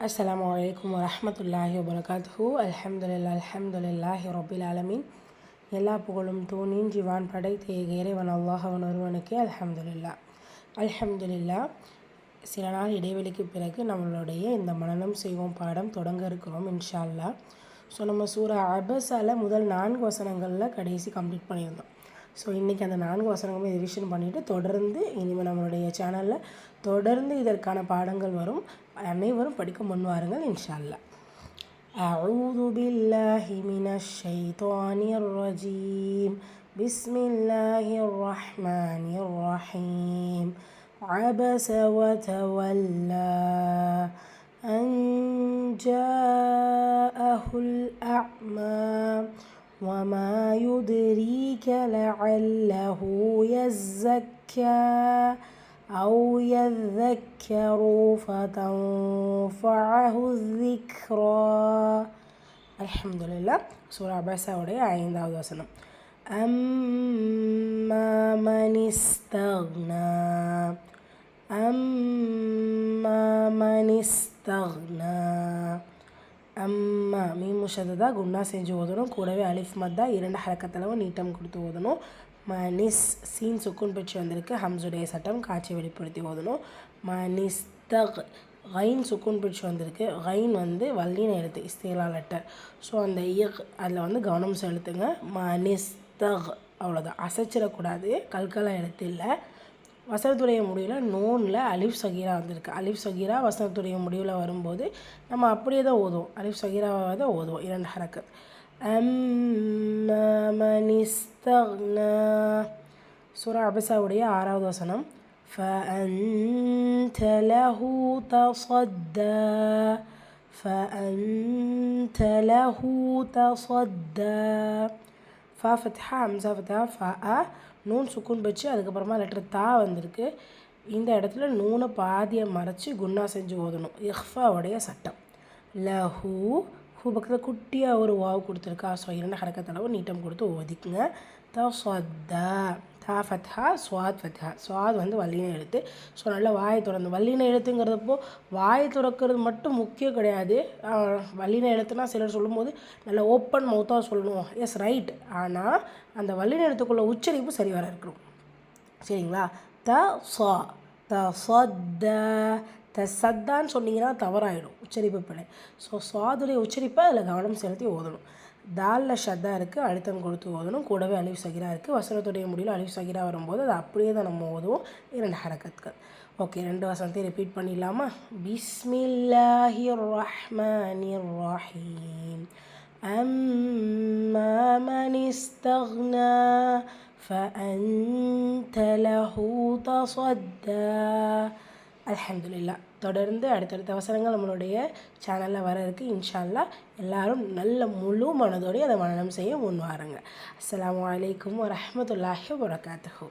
அஸ்லாம் வலைக்கம் வரமத்துல்லாஹி வபரகாத்துஹு. அலமதுல்லா அலமதுல்லாஹி ரபில் அலமின் எல்லா புகழும் தூணின் ஜிவான் படைத்த இறைவன் அல்லாஹவன் ஒருவனுக்கு அலமதுல்லா அலமதுல்லா சில நாள் இடைவெளிக்கு பிறகு நம்மளுடைய இந்த மனநம் செய்வோம் பாடம் தொடங்க இருக்கிறோம் இன்ஷா அல்லாஹ் ஸோ நம்ம சூரா அபஸால முதல் நான்கு வசனங்களில் கடைசி கம்ப்ளீட் பண்ணியிருந்தோம். ஸோ இன்றைக்கி அந்த நான்கு வசனங்களுமே ரிவிஷன் பண்ணிவிட்டு தொடர்ந்து இனிமேல் நம்மளுடைய சேனலில் தொடர்ந்து இதற்கான பாடங்கள் வரும் அனைவரும் படிக்க முன் வாருங்கள் இன்ஷா அல்லாஹ் أعوذ بالله من الشيطان الرجيم بسم الله الرحمن الرحيم عبس وتولى أن جاءه الأعمى وما يدريك لعله يزكى أو يذكر فتنفعه الذكرى الحمد لله سورة عباسة ஐந்தாவது வசனம் أما من استغنى أما من استغنى அம்மா மீன் முஷததா குன்னா செஞ்சு ஓதணும். கூடவே அலிஃப் மத்தா இரண்டு ஹரக்கத்தளவு நீட்டம் கொடுத்து ஓதணும். மனிஸ் சீன் சுக்குன் பெற்று வந்திருக்கு. ஹம்சுடைய சட்டம் காட்சி வெளிப்படுத்தி ஓதணும். மனிஸ்தக் கைன் சுக்குன் பிடிச்சி வந்திருக்கு. கைன் வந்து வல்லின எழுத்து இஸ்தேலா லெட்டர். ஸோ அந்த இயக் அதில் வந்து கவனம் செலுத்துங்க. மனிஸ்தக் அவ்வளோதான் அசைச்சிடக்கூடாது. கல்கலா எழுத்து இல்லை. வசனத்துடைய முடிவில் நோனில் அலிஃப் சகீரா வந்திருக்கு அலிஃப் சகீரா வசனத்துடைய முடிவில் வரும்போது நம்ம அப்படியே தான் ஓதுவோம் அலிஃப் சகீராவை தான் ஓதுவோம் இரண்டு ஹரக்கத் அம்மனிஸ்தக்னா சூரா அபிசாவுடைய ஆறாவது வசனம் فأنت له تصدى فأنت له تصدى ஃபா ஃபத்ஹா ஹம்சா ஃபத்ஹா ஃபா அ நூன் சுக்குன் வச்சு அதுக்கப்புறமா லெட்டர் தா வந்திருக்கு. இந்த இடத்துல நூனை பாதியை மறைச்சி குன்னா செஞ்சு ஓதணும். இஹ்ஃபாவுடைய சட்டம். லஹூ ஹூ பக்கத்தில் குட்டியாக ஒரு வாவ் கொடுத்துருக்கா. ஸோ இரண்டு ஹரக்கத்தளவு நீட்டம் கொடுத்து ஓதிக்குங்க. த சொத்தா தா ஃபத்ஹா ஸ்வாத் ஃபத்ஹா ஸ்வாத் வந்து வல்லின எழுத்து ஸோ நல்லா வாயை திறந்து வல்லின எழுத்துங்கிறதப்போ வாயை திறக்கிறது மட்டும் முக்கியம் கிடையாது. வல்லின எழுத்துனா சிலர் சொல்லும்போது நல்லா ஓப்பன் மவுத்தாக சொல்லணும். எஸ் ரைட் ஆனால் அந்த வல்லின எழுத்துக்குள்ள உச்சரிப்பு சரி வர இருக்கணும். சரிங்களா? த சா த ச த சத்தான்னு சொன்னீங்கன்னா தவறாயிடும் உச்சரிப்பு பிழை ஸோ சுவாதுடைய உச்சரிப்பை அதில் கவனம் செலுத்தி ஓதணும் தாலில் ஷத்தா இருக்குது அழுத்தம் கொடுத்து ஓதணும் கூடவே அலிஃப் சகிரா இருக்குது வசனத்துடைய முடிவில் அலிஃப் சகிரா வரும்போது அது அப்படியே தான் நம்ம ஓதுவோம் இரண்டு ஹரக்கத்கள் ஓகே ரெண்டு வசனத்தையும் ரிப்பீட் பண்ணிடலாமா பிஸ்மில்லாஹி ரஹ்மானி ரஹீம் أما من استغنى فأنت له تصدى அலமதுல்லா தொடர்ந்து அடுத்தடுத்த அவசரங்கள் நம்மளுடைய சேனலில் வர இருக்குது இன்ஷால்லா எல்லாரும் நல்ல முழு மனதோடு அதை மனநம் செய்ய முன் வாருங்க. அஸ்லாம் வலைக்கம் வரமத்துல்லாஹி வரகாத்துஹூ